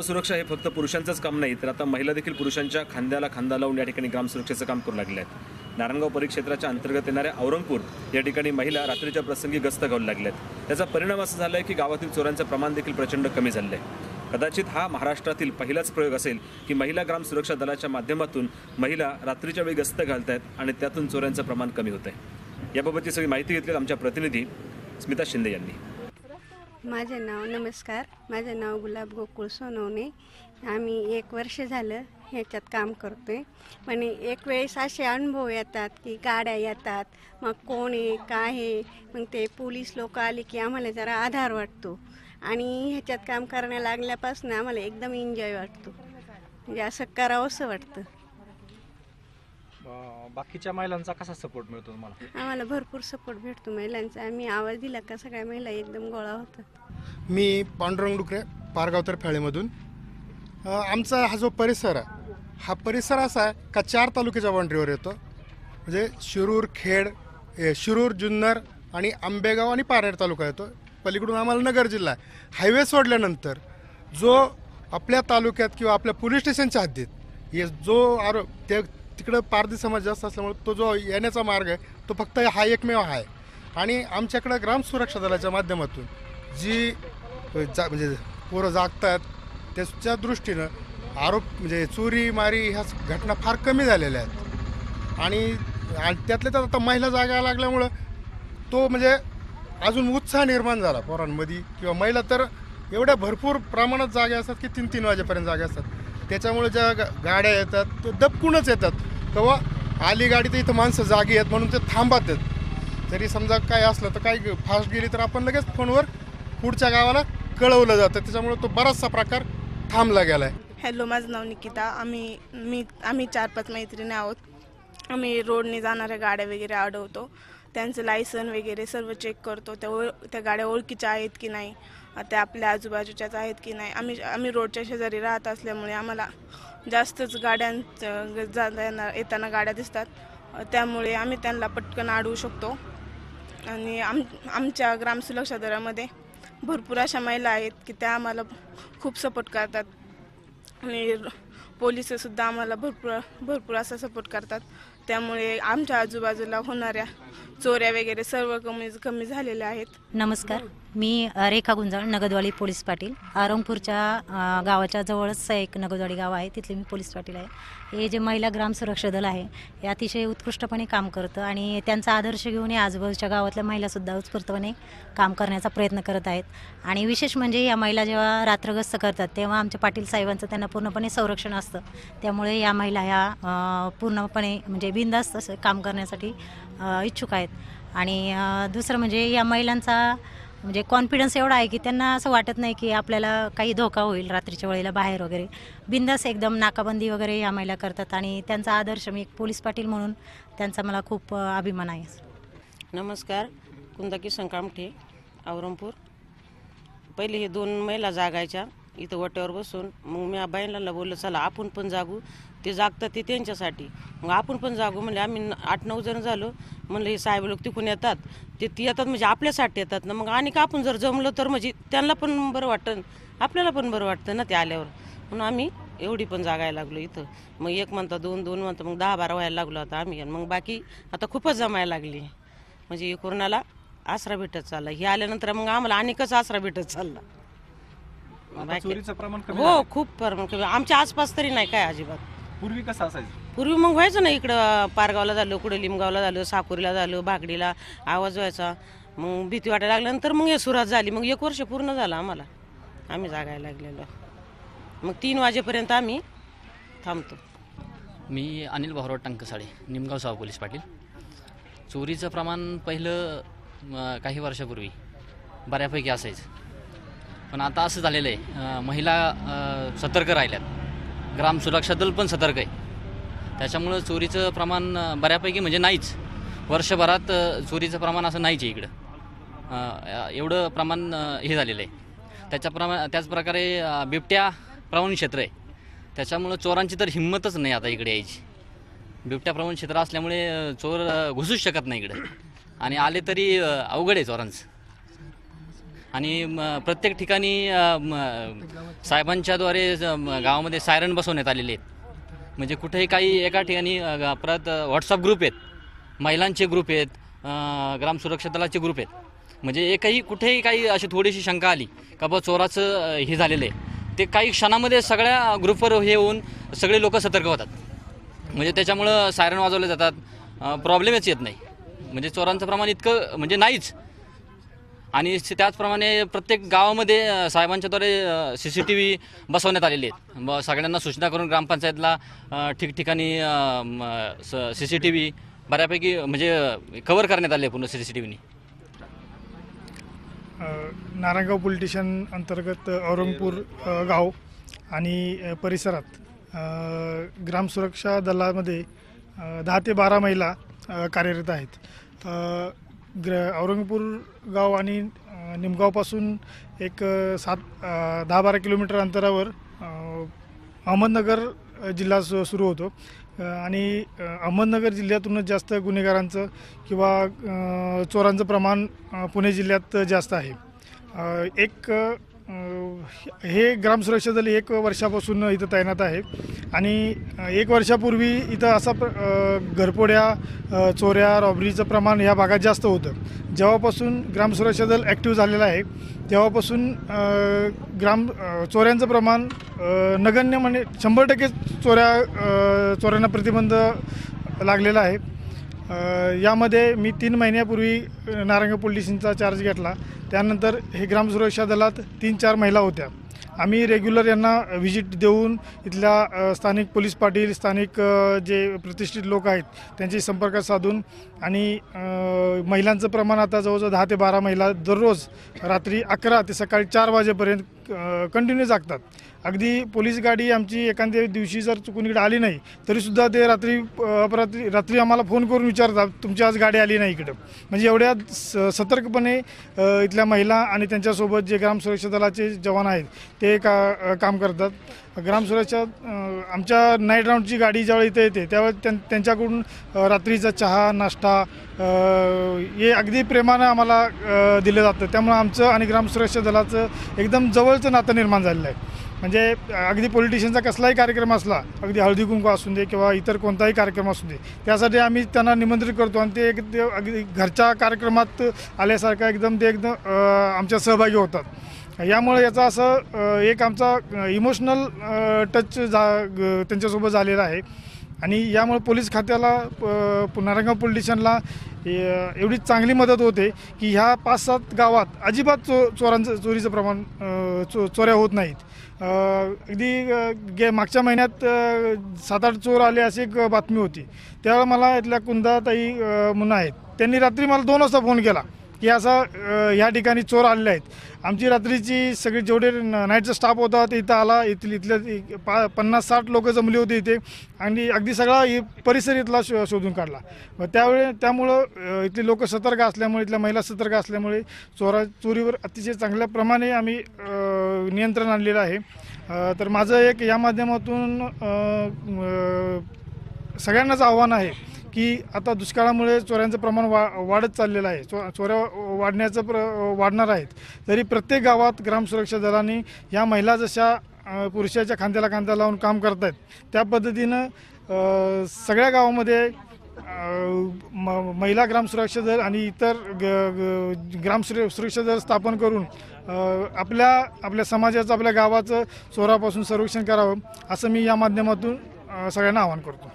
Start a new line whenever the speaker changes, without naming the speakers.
ग्रामसुरक्षा सुरक्षा हे फक्त पुरुषांचंच काम नाही तर आता महिला देखील पुरुषांच्या खांद्याला खांदा लावून या ठिकाणी ग्रामसुरक्षेचं काम करू लागले आहेत. नारायणगाव परिक्षेत्राच्या अंतर्गत येणाऱ्या औरंगपूर या ठिकाणी महिला रात्रीच्या प्रसंगी गस्त घालू लागल्या आहेत. त्याचा परिणाम असा झाला आहे की गावातील चोरांचं प्रमाण देखील प्रचंड कमी झालं आहे कदाचित हा महाराष्ट्रातील पहिलाच प्रयोग असेल की महिला ग्राम सुरक्षा दलाच्या माध्यमातून महिला रात्रीच्या वेळी गस्त घालत आहेत आणि त्यातून चोऱ्यांचं प्रमाण कमी होत आहे याबाबतची सगळी माहिती घेतली आमच्या प्रतिनिधी स्मिता शिंदे यांनी.
माझे नाव नमस्कार. माझं नाव गुलाब गोकुळ सोनवणे. आम्ही एक वर्ष झालं ह्याच्यात काम करतोय. पण एक वेळेस असे अनुभव येतात की गाड्या येतात मग कोण आहे काय आहे? मग ते पोलीस लोक आले की आम्हाला जरा आधार वाटतो. आणि ह्याच्यात काम करायला लागल्यापासून आम्हाला एकदम एन्जॉय वाटतो. म्हणजे असं करावंसं वाटतं.
बाकीच्या महिलांचा कसा सपोर्ट मिळतो तुम्हाला?
आम्हाला भरपूर सपोर्ट भेटतो महिलांचा. आम्ही आवाज दिला का सगळ्या महिला एकदम गोळा होतात.
मी पांडुरंग डुकरे पारगावतर फॅळेमधून. अ, आमचा हा जो परिसर आहे हा परिसर असा आहे का चार तालुक्याच्या बाउंड्रीवर येतो. म्हणजे शिरूर खेड ए, शिरूर जुन्नर आणि आंबेगाव आणि पारनेर तालुका येतो. पलीकडून आम्हाला नगर जिल्हा आहे. हायवे सोडल्यानंतर जो आपल्या तालुक्यात किंवा आपल्या पोलीस स्टेशनच्या हद्दीत ये जो आरो ते तिकडं पारधी समाज जास्त असल्यामुळे तो जो येण्याचा मार्ग आहे तो फक्त हा एकमेव आहे. आणि आमच्याकडं ग्राम सुरक्षा दलाच्या माध्यमातून जी जा म्हणजे पोरं जागतात त्याच्या दृष्टीनं आरोप म्हणजे चोरी मारी ह्या घटना फार कमी झालेल्या आहेत. आणि आणि त्यातल्या त्यात आता महिला जागा लागल्यामुळं तो म्हणजे अजून उत्साह निर्माण झाला पोरांमध्ये. किंवा महिला तर एवढ्या भरपूर प्रमाणात जागे असतात की तीन तीन वाजेपर्यंत जागे असतात. त्याच्यामुळे ज्या गा- गाड्या येतात ते दबकूनच येतात. तेव्हा आली गाडी तर इथं माणसं जागी आहेत म्हणून ते थांबत आहेत. जरी समजा काय असलं तर काही फास्ट गेली तर आपण लगेच फोनवर पुढच्या गावाला कळवलं जातं. त्याच्यामुळे तो बराचसा प्रकार थांबला गेला आहे
हॅलो माझं नाव निकिता. आम्ही मी आम्ही चार पाच मैत्रिणी आहोत. आम्ही रोडने जाणाऱ्या गाड्या वगैरे अडवतो. त्यांचं लायसन वगैरे सर्व चेक करतो. त्या त्या गाड्या ओळखीच्या आहेत की नाही? त्या आपल्या आजूबाजूच्याच आहेत की नाही? आम्ही आम्ही रोडच्या शेजारी राहत असल्यामुळे आम्हाला जास्तच गाड्यांचं जाताना येताना गाड्या दिसतात. त्यामुळे आम्ही त्यांना पटकन अडवू शकतो. आणि आम आमच्या ग्रामसुरक्षा दलामध्ये भरपूर अशा महिला आहेत की त्या आम्हाला खूप सपोर्ट करतात. आणि पोलिससुद्धा आम्हाला भरपूर भरपूर असा सपोर्ट करतात. त्यामुळे आमच्या आजूबाजूला होणाऱ्या चोऱ्या वगैरे सर्व कमी कमी झालेल्या आहेत.
नमस्कार. मी रेखा गुंजाळ नगदवाडी पोलीस पाटील. आरंगपूरच्या गावाच्या जवळच एक नगदवाडी गाव आहे. तिथले मी पोलीस पाटील आहे. हे जे महिला ग्राम सुरक्षा दल आहे हे अतिशय उत्कृष्टपणे काम करतं आणि त्यांचा आदर्श घेऊन या आजूबाजूच्या गावातल्या महिलासुद्धा उत्स्फूर्तपणे काम करण्याचा प्रयत्न करत आहेत. आणि विशेष म्हणजे या महिला जेव्हा रात्रगस्त करतात तेव्हा आमच्या पाटील साहेबांचं त्यांना पूर्णपणे संरक्षण असतं. त्यामुळे या महिला ह्या पूर्णपणे म्हणजे बिनधास्त असं काम करण्यासाठी इच्छुक आहेत. आणि दुसरं म्हणजे या महिलांचा म्हणजे कॉन्फिडन्स एवढा आहे की त्यांना असं वाटत नाही की आपल्याला काही धोका होईल रात्रीच्या वेळेला बाहेर वगैरे. बिंदास एकदम नाकाबंदी वगैरे या महिला करतात आणि त्यांचा आदर्श मी एक पोलीस पाटील म्हणून त्यांचा मला खूप अभिमान आहे.
नमस्कार कुंदकी संकामठे औरंगपूर. पहिले हे दोन महिला जागायच्या इथं वट्यावर बसून. मग मी बाईंना बोललं चला आपण पण जागू. ते जागतात ते त्यांच्यासाठी. मग आपण पण जागू म्हणजे आम्ही आठ नऊ जण झालो. म्हणलं हे साहेब लोक तिकून येतात. ते ती येतात म्हणजे आपल्यासाठी येतात ना. मग आणि का आपण जर जमलं तर म्हणजे त्यांना पण बरं वाटतं आपल्याला पण बरं वाटतं ना ते आल्यावर. म्हणून आम्ही एवढी पण जागायला लागलो इथं. मग एक म्हणता दोन दोन म्हणता मग दहा बारा व्हायला लागलो आता आम्ही. आणि मग बाकी आता खूपच जमायला लागली. म्हणजे हे कोरोनाला आसरा भेटत चालला. हे आल्यानंतर मग आम्हाला अनेकच आसरा भेटत चालला. हो. खूप प्रमाण कमी. आमच्या आसपास तरी नाही काय अजिबात.
पूर्वी कसं असायचं?
पूर्वी मग व्हायचं ना इकडं पारगावला झालं कुठं लिमगावला झालं साकुरीला झालं भागडीला आवाज व्हायचा. मग भीती वाटायला लागल्यानंतर मग हे सुरुवात झाली. मग एक वर्ष पूर्ण झालं आम्हाला. आम्ही जागायला लागलेलो. मग तीन वाजेपर्यंत आम्ही थांबतो.
मी अनिल भाऊराव टंकसाळे निमगाव साव पोलीस पाटील. चोरीचं प्रमाण पहिलं म, काही वर्षापूर्वी बऱ्यापैकी असायचं. पण आता असं झालेलं आहे अं, महिला अं, सतर्क राहिल्यात. ग्राम सुरक्षा दल पण सतर्क आहे. त्याच्यामुळं चोरीचं प्रमाण बऱ्यापैकी म्हणजे नाहीच. वर्षभरात चोरीचं प्रमाण असं नाहीच आहे इकडं. एवढं प्रमाण हे झालेलं आहे. त्याच्या प्रमा त्याचप्रकारे बिबट्या प्रवण क्षेत्र आहे. त्याच्यामुळं चोरांची तर हिंमतच नाही आता इकडे यायची. बिबट्या प्रवण क्षेत्र असल्यामुळे चोर घुसूच शकत नाही इकडे. आणि आले तरी अवघड आहे चोरांचं. आणि प्रत्येक ठिकाणी साहेबांच्याद्वारे ज- गावामध्ये सायरन बसवण्यात आलेले आहेत. म्हणजे कुठेही काही एका ठिकाणी परत व्हॉट्सअप ग्रुप आहेत. महिलांचे ग्रुप आहेत ग्राम सुरक्षा दलाचे ग्रुप आहेत. म्हणजे एकही कुठेही काही अशी थोडीशी शंका आली का बा चोराचं हे झालेलं आहे. ते काही क्षणामध्ये सगळ्या ग्रुपवर हे होऊन सगळे लोक सतर्क होतात. म्हणजे त्याच्यामुळं सायरन वाजवले जातात. प्रॉब्लेमच येत नाही. म्हणजे चोरांचं प्रमाण इतकं म्हणजे नाहीच. आणि स- त्याचप्रमाणे प्रत्येक गावामध्ये साहेबांच्याद्वारे सी सी टी व्ही बसवण्यात आलेले आहेत. ब सगळ्यांना सूचना करून ग्रामपंचायतला ठिकठिकाणी सी सी टी व्ही बऱ्यापैकी म्हणजे कवर करण्यात आले पूर्ण सी सी टी व्हीनी.
नारायणगाव पोलीस स्टेशन अंतर्गत औरंगपूर गाव आणि परिसरात ग्राम ग्रामसुरक्षा दलामध्ये दहा ते बारा महिला कार्यरत आहेत. ग्र औरंगपूर गाव आणि निमगावपासून एक सात दहा बारा किलोमीटर अंतरावर अहमदनगर जिल्हा सु सुरू होतो. आणि अहमदनगर जिल्ह्यातूनच जास्त गुन्हेगारांचं किंवा चोरांचं प्रमाण पुणे जिल्ह्यात जास्त आहे. एक हे हे ग्रामसुरक्षा दल एक वर्षापासून इथं तैनात आहे. आणि एक वर्षापूर्वी इथं असा प्र घरपोड्या चोऱ्या रॉबरीचं प्रमाण या भागात जास्त होतं. जेव्हापासून ग्रामसुरक्षा दल ॲक्टिव्ह झालेलं आहे तेव्हापासून ग्राम चोऱ्यांचं प्रमाण नगण्य म्हणजे शंभर टक्के चोऱ्या चोऱ्यांना प्रतिबंध लागलेला आहे. यामध्ये मी तीन महिन्यापूर्वी नारंग नारायण चार्ज घेतला. त्यानंतर हे ग्रामसुरक्षा दलात तीन चार महिला होत्या. आम्ही रेग्युलर यांना व्हिजिट देऊन इथल्या स्थानिक पोलीस पाटील स्थानिक जे प्रतिष्ठित लोक आहेत त्यांची संपर्क साधून आणि महिलांचं प्रमाण आता जवळजवळ दहा ते बारा महिला दररोज रात्री अकरा ते सकाळी चार वाजेपर्यंत कंटिन्यू जागतात. अगदी पोलीस गाडी आमची एखाद्या दिवशी जर चुकून इकडे आली नाही तरीसुद्धा ते रात्री अपरात्री रात्री आम्हाला फोन करून विचारतात तुमची आज गाडी आली नाही इकडं. म्हणजे एवढ्या स सतर्कपणे इथल्या महिला आणि त्यांच्यासोबत जे ग्रामसुरक्षा दलाचे जवान आहेत ते का काम करतात. ग्रामसुरक्षा आमच्या नाईट राऊंडची गाडी ज्यावेळी इथे येते त्यावेळी त्यां त्यांच्याकडून रात्रीचा चहा नाश्ता हे अगदी प्रेमानं आम्हाला दिलं जातं. त्यामुळं आमचं आणि ग्रामसुरक्षा दलाचं एकदम जवळचं नातं निर्माण झालेलं आहे. म्हणजे अगदी पॉलिटिशियनचा कसलाही कार्यक्रम असला अगदी हळदी कुंकू असू दे किंवा इतर कोणताही कार्यक्रम असू दे त्यासाठी आम्ही त्यांना निमंत्रित करतो आणि ते एक ते अगदी घरच्या कार्यक्रमात आल्यासारखं एकदम ते एकदम आमच्या सहभागी होतात. यामुळे याचा असं एक आमचा इमोशनल टच जा ग- त्यांच्यासोबत झालेला आहे. आणि यामुळे पोलीस खात्याला अ, नारायणगाव पोलीस स्टेशनला एवढी चांगली मदत होते की ह्या पाच सात गावात अजिबात चो चोरांचं चोरीचं प्रमाण चो चोऱ्या होत नाहीत. अगदी गे मागच्या महिन्यात सात आठ चोर आले अशी एक बातमी होती. त्यावेळेला मला इथल्या कुंदाताई अ, म्हणून आहेत. त्यांनी रात्री मला दोन वाजता फोन केला. की असा ह्या ठिकाणी चोर आलेले आहेत. आमची रात्रीची सगळी जेवढे नाईटचा स्टाफ होता ते इथं आला इथले इथल्या पा पन्नास साठ लोक जमली होती इथे. आणि अगदी सगळा इ- परिसर इथला शो शोधून काढला. व त्यावेळे त्यामुळं इथली लोक सतर्क असल्यामुळे इथल्या महिला सतर्क असल्यामुळे चोरा चोरीवर अतिशय चांगल्या प्रमाणे आम्ही नियंत्रण आणलेलं आहे. तर माझं एक या माध्यमातून सगळ्यांनाच आव्हान आहे की आता दुष्काळामुळे चोऱ्यांचं प्रमाण वा वाढत चाललेलं आहे. चो चोऱ्या वाढण्याचं प्र वाढणार आहेत. तरी प्रत्येक गावात ग्रामसुरक्षा दलाने या महिला जशा पुरुषाच्या खांद्याला खांदा लावून काम करत आहेत त्या पद्धतीनं सगळ्या गावामध्ये म- महिला ग्रामसुरक्षा दल आणि इतर ग ग ग्रामसुर सुरक्षा दल स्थापन करून आपल्या आपल्या समाजाचं आपल्या गावाचं चोरापासून संरक्षण करावं असं मी या माध्यमातून सगळ्यांना आवाहन करतो.